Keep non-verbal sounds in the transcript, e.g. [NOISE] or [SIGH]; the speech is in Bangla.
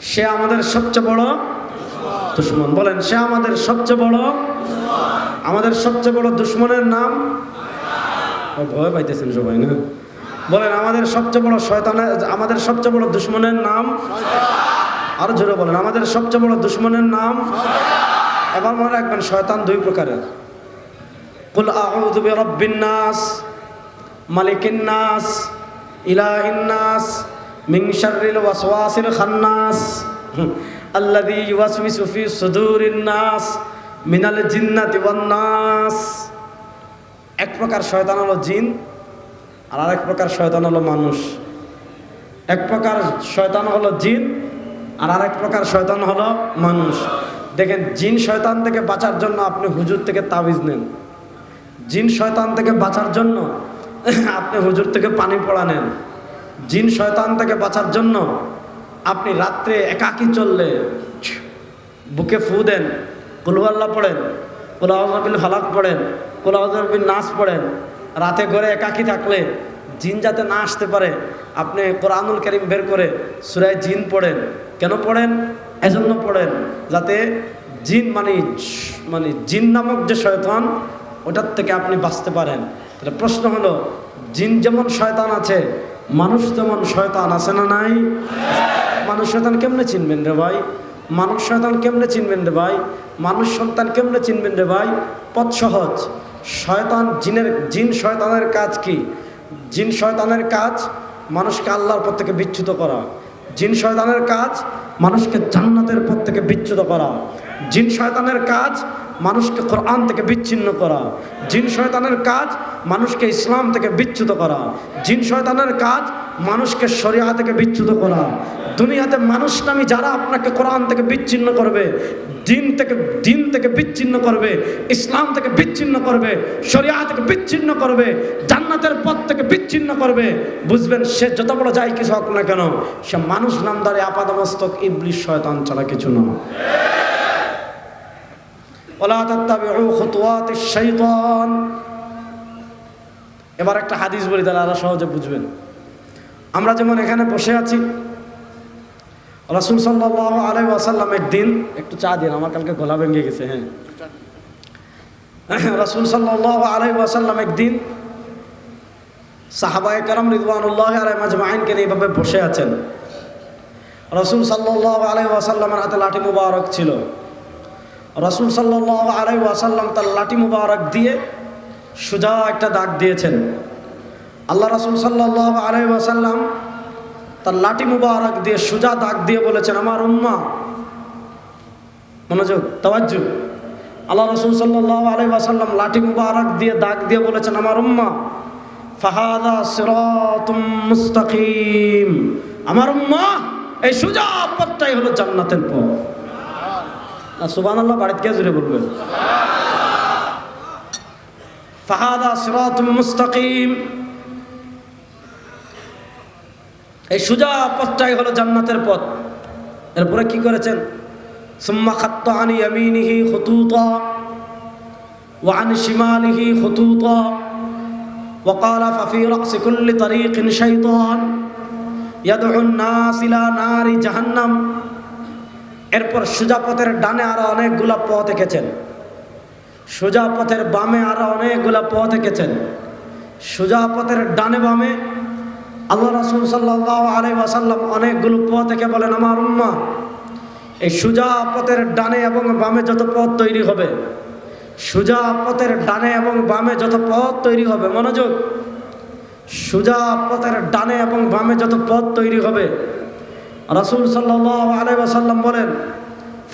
সে আমাদের সবচেয়ে বড় দুশ্মন। বলেন, সে আমাদের সবচেয়ে বড় আমাদের সবচেয়ে বড় দুশ্মনের নাম? ভয় পাইতেছেন সবাই, না? বলেন, আমাদের সবচেয়ে বড় শয়তানের, আমাদের সবচেয়ে বড় দুশ্মনের নাম? আরও জোরে বলেন, আমাদের সবচেয়ে বড় দুশ্মনের নাম? এবার মনে রাখবেন, শয়তান দুই প্রকারের। কুল আউযু বিরাব্বিন নাস, মালিকিন নাস, ইলাহিন নাস মিন শাররিল ওয়াসওয়াসিল খান্নাস, আল্লাযী ইউওয়াসওয়িসু ফি সুদুরিন নাস, মিনাল জিন্নাতি ওয়ান নাস। এক প্রকার শয়তান হলো জিন, আর আরেক প্রকার শয়তান হলো মানুষ। এক প্রকার শয়তান হলো জিন, আর আরেক প্রকার শয়তান হলো মানুষ। দেখেন, জিন শয়তান থেকে বাঁচার জন্য আপনি হুজুর থেকে তাবিজ নেন। জিন শয়তান থেকে বাঁচার জন্য আপনি হুজুর থেকে পানি পড়া নেন। জিন শয়তান থেকে বাঁচার জন্য আপনি রাত্রে একাকি চললে, বুকে ফু দেন কুলুয়াল্লাহ পড়েন কুলাউজাবিল ফালাক পড়েন কুলাউজাবিল নাচ পড়েন, রাতে ঘরে একাকি থাকলে জিন যাতে না আসতে পারে, আপনি কোরআনুল করিম বের করে সুরায় জিন পড়েন। কেন পড়েন? এজন্য পড়েন, যাতে জিন মানে মানে জিন নামক যে শয়তান, ওটার থেকে আপনি বাঁচতে পারেন। তাহলে প্রশ্ন হলো, জিন যেমন শয়তান আছে মানুষ তেমন শয়তান আছে না নাই? মানুষ শয়তান কেমনে চিনবেন রে ভাই? মানুষ শয়তান কেমনে চিনবেন রে ভাই? মানুষ সন্তান কেমনে চিনবেন রে ভাই? পথ সহজ। শয়তান জিনের জিন শয়তানের কাজ কি? জিন শয়তানের কাজ মানুষকে আল্লাহর পথ থেকে বিচ্যুত করা। জিন শয়তানের কাজ মানুষকে জান্নাতের পথ থেকে বিচ্যুত করা। জিন শয়তানের কাজ মানুষকে কোরআন থেকে বিচ্ছিন্ন করা। জিন শয়তানের কাজ মানুষকে ইসলাম থেকে বিচ্যুত করা। জিন শয়তানের কাজ মানুষকে শরিয়া থেকে বিচ্যুত করা। দুনিয়াতে মানুষ নামী যারা আপনাকে কোরআন থেকে বিচ্ছিন্ন করবে, দিন থেকে দিন থেকে বিচ্ছিন্ন করবে, ইসলাম থেকে বিচ্ছিন্ন করবে, শরিয়া থেকে বিচ্ছিন্ন করবে, জান্নাতের পথ থেকে বিচ্ছিন্ন করবে, বুঝবেন সে যত বড় যাই কিছু হোক না কেন, সে মানুষ নামদারে আপাদমস্তক ইবলিশ শয়তান ছাড়া কিছু না। ওলা তাত্তাবিউ খুতুওয়াতিশ শাইতান। এবার একটা হাদিস বলি, তাহলে আরও সহজে বুঝবেন। আমরা যেমন এখানে বসে আছি, রাসুল সাল্লাহ আলাই ওয়াসাল্লাম একদিন একটু চা দিন, আমার কালকে গলা ভেঙে গেছে হ্যাঁ। [LAUGHS] রাসুল সাল্লাহ আলাই ওয়াসাল্লাম একদিন সাহাবায় কারাম রিদওয়ানুল্লাহ আলাই মাজমাইনকে নিয়ে এইভাবে বসে আছেন? রসুল সাল্লাহ আলাই ওয়াসাল্লামের হাতে লাঠি মুবারক ছিল। রসুল সাল্লাহ আলাই ওয়াসাল্লাম তার লাঠি মুবারক দিয়ে সুজা একটা দাগ দিয়েছেন। আল্লাহ রসুল সাল্লাহ আলাই ওয়াসাল্লাম তার লাঠি মুবারক দিয়ে সুজা দাগ দিয়ে বলেছেন, আমার উম্মা। মনোযোগ, তাওয়াজ্জু। আল্লাহ রসুল সাল্লাহ আলাই ওয়াসাল্লাম লাঠি মুবারক দিয়ে দাগ দিয়ে বলেছেন, আমার উম্মা। ফাহাদা সিরাতুম মুস্তাকিম। আমার উম্মা, এই সুজা পথটাই হলো জান্নাতের পথ। সুবান আল্লাহ বাড়িতে কে জুড়ে বলবেন ফাহাদা সিরাতুম মুস্তাকিম এই সুজা পথটাই হলো জান্নাতের পথ এরপরে কি করেছেন সুম্মা খাত্ত আনি ইয়ামিনিহি খুতুতা وعن شماله خطوطا وقال ففي رأس كل طريق شيطان يدعو الناس إلى نار جهنم এরপর সোজা পথের ডানে আরও অনেকগুলা পথ এঁকেছেন। সোজা পথের বামে আরও অনেকগুলা পথ এঁকেছেন। সোজা পথের ডানে বামে আল্লাহ রাসুল সাল্লাহ আলাই ওয়াসাল্লাম অনেকগুলো পথ এঁকে বলেন, আমার উম্মা, এই সোজা পথের ডানে এবং বামে যত পথ তৈরি হবে, সোজা পথের ডানে এবং বামে যত পথ তৈরি হবে, মনোযোগ, সোজা পথের ডানে এবং বামে যত পথ তৈরি হবে রাসুল সাল্লাহ আলাই ওয়াসাল্লাম বলেন